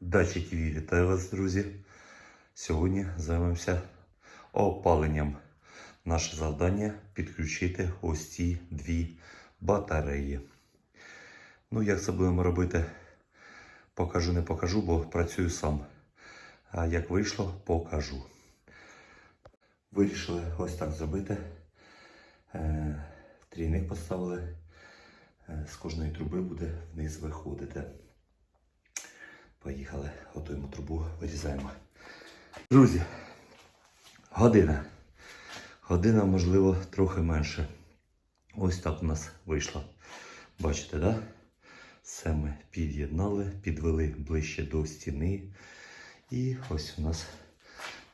Дачі ТВ, вітаю вас, друзі. Сьогодні займемося опаленням. Наше завдання підключити ось ці дві батареї. Ну, як це будемо робити, покажу, не покажу, бо працюю сам. А як вийшло, покажу. Вирішили ось так зробити. Е, Трійник поставили. Е, З кожної труби буде вниз виходити. Поїхали, готуємо трубу, вирізаємо. Друзі, година. Година, можливо, трохи менше. Ось так у нас вийшло. Бачите, да? Все ми під'єднали, підвели ближче до стіни. І ось у нас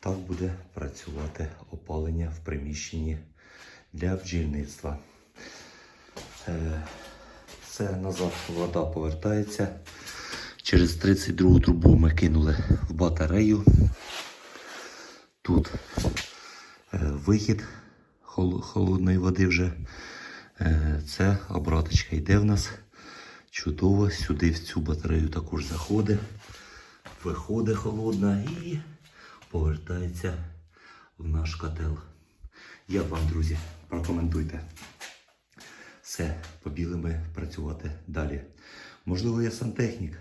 так буде працювати опалення в приміщенні для бджільництва. Е, Це назад вода повертається. Через 32 трубу ми кинули в батарею. Тут е, вихід холодної води вже. Е, це обраточка йде в нас. Чудово. Сюди в цю батарею також заходить. Виходить холодна і повертається в наш котел. Як вам, друзі, прокоментуйте. Все, побіли ми працювати далі. Можливо, я сантехнік,